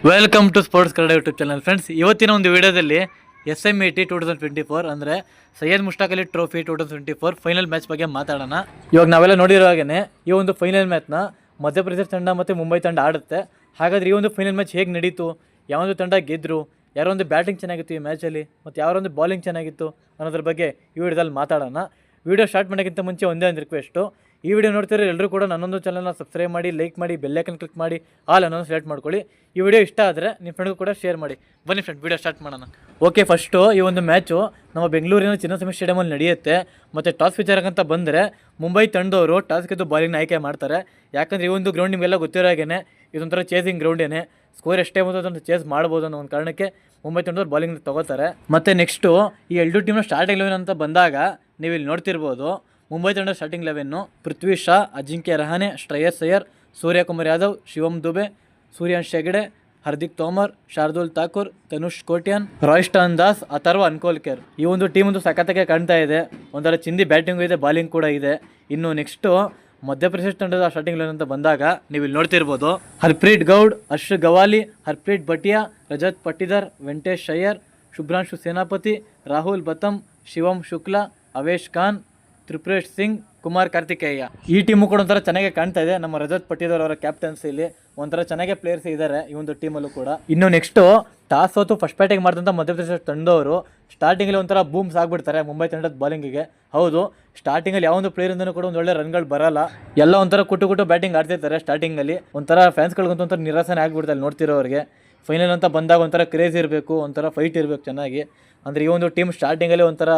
Welcome to sports Kannada YouTube channel friends ಇವತ್ತಿನ ಒಂದು ವಿಡಿಯೋದಲ್ಲಿ S M A T two thousand twenty four ಅಂದರೆ Syed Mushtaq Ali trophy two thousand twenty four final match ಬಗ್ಗೆ ಮಾತಾಡೋಣ. ಇವಾಗ ನಾವೆಲ್ಲ ನೋಡಿರೋ ಹಾಗೇ ಈ ಒಂದು ಫೈನಲ್ ಮ್ಯಾಚ್ನ ಮಧ್ಯಪ್ರದೇಶ ತಂಡ ಮತ್ತು ಮುಂಬೈ ತಂಡ ಆಡುತ್ತೆ. ಹಾಗಾದರೆ ಈ ಒಂದು ಫೈನಲ್ ಮ್ಯಾಚ್ ಹೇಗೆ ನಡೀತು? ಯಾವೊಂದು ತಂಡ ಗೆದ್ದರು ಯಾರೊಂದು ಬ್ಯಾಟಿಂಗ್ ಚೆನ್ನಾಗಿತ್ತು ಈ ಮ್ಯಾಚಲ್ಲಿ ಮತ್ತು ಯಾರೊಂದು ಬಾಲಿಂಗ್ ಚೆನ್ನಾಗಿತ್ತು ಅನ್ನೋದ್ರ ಬಗ್ಗೆ ಈ ವಿಡಿಯೋದಲ್ಲಿ ಮಾತಾಡೋಣ. ವಿಡಿಯೋ ಸ್ಟಾರ್ಟ್ ಮಾಡೋಕ್ಕಿಂತ ಮುಂಚೆ ಒಂದೇ ಒಂದು ರಿಕ್ವೆಸ್ಟು ಈ ವಿಡಿಯೋ ನೋಡ್ತಿರೋ ಎಲ್ಲರೂ ಕೂಡ ನನ್ನೊಂದು ಚಾನಲ್ನ ಸಬ್ಸ್ಕ್ರೈಬ್ ಮಾಡಿ ಲೈಕ್ ಮಾಡಿ ಬೆಲ್ಲೈಕನ್ ಕ್ಲಿಕ್ ಮಾಡಿ ಆಲ್ ಅನ್ನೋದು ಸೆಲೆಕ್ಟ್ ಮಾಡ್ಕೊಳ್ಳಿ. ಈ ವಿಡಿಯೋ ಇಷ್ಟ ಆದರೆ ನಿಮ್ಮ ಫ್ರೆಂಡ್ಗೂ ಕೂಡ ಶೇರ್ ಮಾಡಿ. ಬನ್ನಿ ಫ್ರೆಂಡ್ ವಿಡಿಯೋ ಸ್ಟಾರ್ಟ್ ಮಾಡೋಣ. ಓಕೆ ಫಸ್ಟು ಈ ಒಂದು ಮ್ಯಾಚು ನಮ್ಮ ಬೆಂಗಳೂರಿನ ಚಿನ್ನಸ್ವಾಮಿ ಸ್ಟೇಡಿಯಮಲ್ಲಿ ನಡೆಯುತ್ತೆ. ಮತ್ತು ಟಾಸ್ ವಿಚಾರಕ್ಕಂತ ಬಂದರೆ ಮುಂಬೈ ತಂಡವರು ಟಾಸ್ ಗೆದ್ದು ಬಾಲಿಂಗ್ನ ಆಯ್ಕೆ ಮಾಡ್ತಾರೆ. ಯಾಕಂದರೆ ಈ ಒಂದು ಗ್ರೌಂಡ್ ನಿಮಗೆಲ್ಲ ಗೊತ್ತಿರೋ ಹಾಗೇ ಇದೊಂಥರ ಚೇಸಿಂಗ್ ಗ್ರೌಂಡೇನೆ ಸ್ಕೋರ್ ಎಷ್ಟೇ ಬಂದು ಅದನ್ನು ಚೇಸ್ ಮಾಡ್ಬೋದು ಅನ್ನೋ ಒಂದು ಕಾರಣಕ್ಕೆ ಮುಂಬೈ ತಂಡದವ್ರು ಬಾಲಿಂಗ್ ತಗೋತಾರೆ. ಮತ್ತು ನೆಕ್ಸ್ಟು ಈ ಎರಡು ಟೀಮ್ನ ಸ್ಟಾರ್ಟಿಂಗ್ ಲೆವೆನ್ ಅಂತ ಬಂದಾಗ ನೀವು ಇಲ್ಲಿ ನೋಡ್ತಿರ್ಬೋದು ಮುಂಬೈ ತಂಡ ಸ್ಟಾರ್ಟಿಂಗ್ ಲೆವೆನ್ನು ಪೃಥ್ವಿ ಶಾ, ಅಜಿಂಕ್ಯ ರಹಾನೆ, ಶ್ರೇಯಸ್ ಅಯ್ಯರ್, ಸೂರ್ಯಕುಮಾರ್ ಯಾದವ್, ಶಿವಂ ದುಬೆ, ಸೂರ್ಯಾಂಶ್ ಹೆಗಡೆ, ಹಾರ್ದಿಕ್ ತೋಮರ್, ಶಾರ್ದುಲ್ ಠಾಕೂರ್, ತನುಷ್ ಕೋಟ್ಯಾನ್ ರಾಯ್ಸ್ಟಾನ್ ದಾಸ್, ಅಥರ್ವ ಅನ್ಕೋಲ್ಕರ್. ಈ ಒಂದು ಟೀಮ್ ಒಂದು ಸಖತ್ತಾಗೆ ಕಾಣ್ತಾ ಇದೆ. ಒಂಥರ ಚಿಂದಿ ಬ್ಯಾಟಿಂಗು ಇದೆ ಬಾಲಿಂಗ್ ಕೂಡ ಇದೆ. ಇನ್ನು ನೆಕ್ಸ್ಟು ಮಧ್ಯಪ್ರದೇಶ ತಂಡದ ಸ್ಟಾರ್ಟಿಂಗ್ ಲೈನ್ ಅಂತ ಬಂದಾಗ ನೀವು ಇಲ್ಲಿ ನೋಡ್ತಿರ್ಬೋದು. ಹರ್ಪ್ರೀತ್ ಗೌಡ್ ಹರ್ಷ್ ಗವಾಲಿ, ಹರ್ಪ್ರೀತ್ ಭಟಿಯಾ, ರಜತ್ ಪಟ್ಟಿದರ್ ವೆಂಕಟೇಶ್ ಅಯ್ಯರ್, ಶುಭ್ರಾಂಶು ಸೇನಾಪತಿ, ರಾಹುಲ್ ಬತಮ್ ಶಿವಂ ಶುಕ್ಲಾ, ಅವೇಶ್ ಖಾನ್ ತ್ರಿಪುರೇಶ್ ಸಿಂಗ್, ಕುಮಾರ್ ಕಾರ್ತಿಕೇಯ. ಈ ಟೀಮು ಕೂಡ ಒಂಥರ ಚೆನ್ನಾಗಿ ಕಾಣ್ತಾ ಇದೆ. ನಮ್ಮ ರಜತ್ ಪಟ್ಟಿದರ್ ಅವರ ಕ್ಯಾಪ್ಟನ್ಸಿಲಿ ಒಂಥರ ಚೆನ್ನಾಗಿ ಪ್ಲೇಯರ್ಸ್ ಇದ್ದಾರೆ ಈ ಒಂದು ಟೀಮಲ್ಲೂ ಕೂಡ. ಇನ್ನು ನೆಕ್ಸ್ಟು ಟಾಸ್ ಹೊತ್ತು ಫಸ್ಟ್ ಬ್ಯಾಟಿಂಗ್ ಮಾಡಿದಂಥ ಮಧ್ಯಪ್ರದೇಶ ತಂಡವರು ಸ್ಟಾರ್ಟಿಂಗಲ್ಲಿ ಒಂಥರ ಬೂಮ್ಸ್ ಆಗಿಬಿಡ್ತಾರೆ ಮುಂಬೈ ತಂಡದ ಬಾಲಿಂಗಿಗೆ ಹೌದು ಸ್ಟಾರ್ಟಿಂಗಲ್ಲಿ ಯಾವೊಂದು ಪ್ಲೇಯರಿಂದನೂ ಕೂಡ ಒಂದು ರನ್ಗಳು ಬರಲ್ಲ. ಎಲ್ಲ ಒಂಥರ ಕುಟು ಕುಟು ಬ್ಯಾಟಿಂಗ್ ಆಡ್ತಿರ್ತಾರೆ ಸ್ಟಾರ್ಟಿಂಗಲ್ಲಿ ಒಂಥರ ಫ್ಯಾನ್ಸ್ಗಳಿಗಂತೂ ಒಂಥರ ನಿರಾಸನೆ ಆಗ್ಬಿಡ್ತಾರೆ ನೋಡ್ತಿರೋರಿಗೆ. ಫೈನಲ್ ಅಂತ ಬಂದಾಗ ಒಂಥರ ಕ್ರೇಜ್ ಇರಬೇಕು, ಒಂಥರ ಫೈಟ್ ಇರಬೇಕು ಚೆನ್ನಾಗಿ. ಅಂದರೆ ಈ ಒಂದು ಟೀಮ್ ಸ್ಟಾರ್ಟಿಂಗಲ್ಲಿ ಒಂಥರ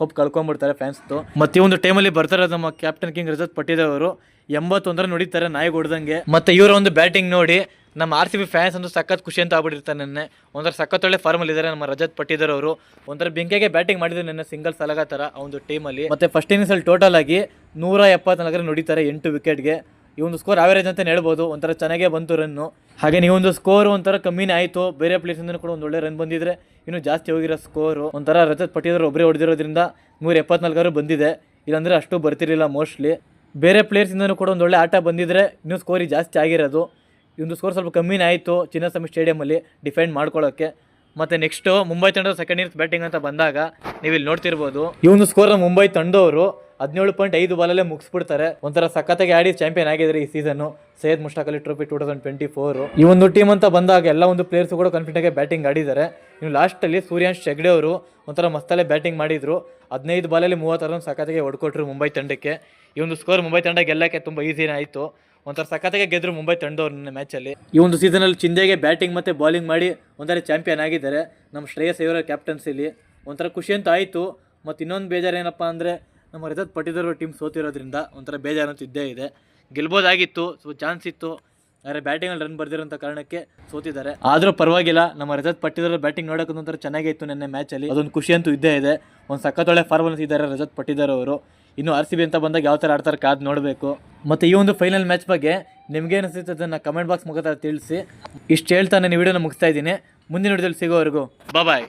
ಹೋಪ್ ಕಳ್ಕೊಂಬಿಡ್ತಾರೆ ಫ್ಯಾನ್ಸ್ದು ಮತ್ತು ಈ ಒಂದು ಟೈಮಲ್ಲಿ ಬರ್ತಾರೆ ನಮ್ಮ ಕ್ಯಾಪ್ಟನ್ ಕಿಂಗ್ ರಜತ್ ಪಟ್ಟಿದವರು ಎಂಬತ್ತೊಂದರ ನುಡಿತಾರೆ ನಾಯಿ ಹೊಡ್ದಂಗೆ. ಮತ್ತು ಇವರ ಒಂದು ಬ್ಯಾಟಿಂಗ್ ನೋಡಿ ನಮ್ಮ ಆರ್ ಸಿ ಬಿ ಫ್ಯಾನ್ಸ್ ಅಂದ್ರೆ ಸಖತ್ ಖುಷಿ ಅಂತ ಆಗ್ಬಿಟ್ಟಿರ್ತಾರೆ ನಿನ್ನೆ. ಒಂಥರ ಸಖತ್ ಒಳ್ಳೆ ಫಾರ್ಮಲ್ಲಿ ಇದ್ದಾರೆ ನಮ್ಮ ರಜತ್ ಪಟ್ಟಿದರ್ ಅವರು. ಒಂಥರ ಬೆಂಕಿಗೆ ಬ್ಯಾಟಿಂಗ್ ಮಾಡಿದ್ರು ನಿನ್ನೆ ಸಿಂಗಲ್ ಸಲಗ ಥರ ಆ ಒಂದು ಟೀಮಲ್ಲಿ ಮತ್ತೆ ಫಸ್ಟ್ ಇನ್ನಿಂಗ್ಸಲ್ಲಿ ಟೋಟಲ್ ಆಗಿ ನೂರ ಎಪ್ಪತ್ನಾಲ್ಕರ ನುಡಿತಾರೆ ಎಂಟು ವಿಕೆಟ್ಗೆ ಈ ಒಂದು ಸ್ಕೋರ್ ಆವರೇಜ್ ಅಂತ ಹೇಳ್ಬೋದು, ಒಂಥರ ಚೆನ್ನಾಗೇ ಬಂತು ರನ್ನು ಹಾಗೆ ನೀವು ಒಂದು ಸ್ಕೋರ್ ಒಂಥರ ಕಮ್ಮಿನೇ ಆಯಿತು, ಬೇರೆ ಪ್ಲೇಸಿಂದ ಕೂಡ ಒಂದು ಒಳ್ಳೆ ರನ್ ಬಂದಿದ್ರೆ ಇನ್ನೂ ಜಾಸ್ತಿ ಹೋಗಿರೋ ಸ್ಕೋರು ಒಂಥರ ರಜತ್ ಪಟ್ಟಿದ್ರು ಒಬ್ಬರೇ ಹೊಡೆದಿರೋದ್ರಿಂದ ನೂರ ಎಪ್ಪತ್ನಾಲ್ಕಾರು ಬಂದಿದೆ. ಇಲ್ಲಾಂದರೆ ಅಷ್ಟು ಬರ್ತಿರಲಿಲ್ಲ ಮೋಸ್ಟ್ಲಿ ಬೇರೆ ಪ್ಲೇಯರ್ಸಿಂದನೂ ಕೂಡ ಒಂದು ಒಳ್ಳೆ ಆಟ ಬಂದಿದ್ರೆ ಇನ್ನೂ ಸ್ಕೋರಿ ಜಾಸ್ತಿ ಆಗಿರೋದು. ಒಂದು ಸ್ಕೋರ್ ಸ್ವಲ್ಪ ಕಮ್ಮಿನೇ ಆಯಿತು ಚಿನ್ನಸ್ವಾಮಿ ಸ್ಟೇಡಿಯಮಲ್ಲಿ ಡಿಫೆಂಡ್ ಮಾಡ್ಕೊಳ್ಳೋಕ್ಕೆ ಮತ್ತು ನೆಕ್ಸ್ಟು ಮುಂಬೈ ತಂಡದ ಸೆಕೆಂಡ್ ಇಯರ್ಸ್ ಬ್ಯಾಟಿಂಗ್ ಅಂತ ಬಂದಾಗ ನೀವು ಇಲ್ಲಿ ನೋಡ್ತಿರ್ಬೋದು. ಈ ಒಂದು ಸ್ಕೋರ್ನ ಮುಂಬೈ ತಂಡವರು ಹದಿನೇಳು ಪಾಯಿಂಟ್ ಐದು ಬಾಲಲ್ಲೇ ಮುಗಿಸ್ಬಿಡ್ತಾರೆ. ಒಂಥರ ಸಖತ್ತಾಗಿ ಆಡಿ ಚಾಂಪಿಯನ್ ಆಗಿದ್ದಾರೆ ಈ season Syed Mushtaq Ali trophy two thousand twenty four ಈ ಒಂದು ಟೀಮ್ ಅಂತ ಬಂದಾಗ ಎಲ್ಲ ಒಂದು ಪ್ಲೇಯರ್ಸ್ ಕೂಡ ಕಾನ್ಫಿಡೆಂಟ್ ಆಗಿ ಬ್ಯಾಟಿಂಗ್ ಆಡಿದ್ದಾರೆ. ಇನ್ನು ಲಾಸ್ಟಲ್ಲಿ ಸೂರ್ಯಾಂಶ್ ಹೆಗ್ಡೆ ಅವರು ಒಂಥರ ಮಸ್ತಲ್ಲೇ ಬ್ಯಾಟಿಂಗ್ ಮಾಡಿದ್ರು. ಹದಿನೈದು ಬಾಲಲ್ಲಿ ಮೂವತ್ತಾರು ರನ್ ಸಖತ್ತಾಗಿ ಹೊಡ್ಕೊಟ್ರು ಮುಂಬೈ ತಂಡಕ್ಕೆ. ಈ ಒಂದು ಸ್ಕೋರ್ ಮುಂಬೈ ತಂಡ ಗೆಲ್ಲಕ್ಕೆ ತುಂಬ ಈಸಿನೇ ಆಯಿತು. ಒಂಥರ ಸಖತ್ತಾಗಿ ಗೆದ್ರು ಮುಂಬೈ ತಂಡವ್ರು ನನ್ನ ಮ್ಯಾಚಲ್ಲಿ ಈ ಒಂದು ಸೀಸನಲ್ಲಿ ಚಿಂದೆಗೆ ಬ್ಯಾಟಿಂಗ್ ಮತ್ತು ಬಾಲಿಂಗ್ ಮಾಡಿ ಒಂಥರ ಚಾಂಪಿಯನ್ ಆಗಿದ್ದಾರೆ. ನಮ್ಮ ಶ್ರೇಯಸ್ ಇವರ ಕ್ಯಾಪ್ಟನ್ಸಿಲಿ ಒಂಥರ ಖುಷಿ ಅಂತ ಆಯಿತು. ಮತ್ತು ಇನ್ನೊಂದು ಬೇಜಾರು ಏನಪ್ಪ ಅಂದರೆ ನಮ್ಮ ರಜತ್ ಪಟ್ಟಿದರ್ ಟೀಮ್ ಸೋತಿರೋದ್ರಿಂದ ಒಂಥರ ಬೇಜಾರಂತೂ ಇದ್ದೇ ಇದೆ. ಗೆಲ್ಬೋದಾಗಿತ್ತು ಸೊ ಚಾನ್ಸ್ ಇತ್ತು, ಆದರೆ ಬ್ಯಾಟಿಂಗಲ್ಲಿ ರನ್ ಬರ್ದಿರೋಂಥ ಕಾರಣಕ್ಕೆ ಸೋತಿದ್ದಾರೆ. ಆದರೂ ಪರವಾಗಿಲ್ಲ, ನಮ್ಮ ರಜತ್ ಪಟ್ಟಿದರ್ ಬ್ಯಾಟಿಂಗ್ ನೋಡೋಕೆ ಒಂಥರ ಚೆನ್ನಾಗೇ ಇತ್ತು ನಿನ್ನೆ ಮ್ಯಾಚಲ್ಲಿ ಅದೊಂದು ಖುಷಿ ಅಂತೂ ಇದ್ದೇ ಇದೆ. ಒಂದು ಸಖತ್ತೊಳ್ಳೆ ಫಾರ್ಮಲ್ ಇದ್ದಾರೆ ರಜತ್ ಪಟ್ಟಿದರ್ ಅವರು. ಇನ್ನು ಆರ್ ಸಿ ಬಿ ಅಂತ ಬಂದಾಗ ಯಾವ ಥರ ಆಡ್ತಾರೆ ಕಾದು ನೋಡಬೇಕು. ಮತ್ತು ಈ ಒಂದು ಫೈನಲ್ ಮ್ಯಾಚ್ ಬಗ್ಗೆ ನಿಮ್ಗೆ ಅನಿಸುತ್ತೆ ಅದನ್ನು ಕಮೆಂಟ್ ಬಾಕ್ಸ್ ಮುಖಾಂತರ ತಿಳಿಸಿ. ಇಷ್ಟು ಹೇಳ್ತಾನೆ ವಿಡಿಯೋನ ಮುಗಿಸ್ತಾ ಇದ್ದೀನಿ. ಮುಂದಿನ ವಿಡಿಯೋದಲ್ಲಿ ಸಿಗೋವರೆಗೂ ಬಾಯ್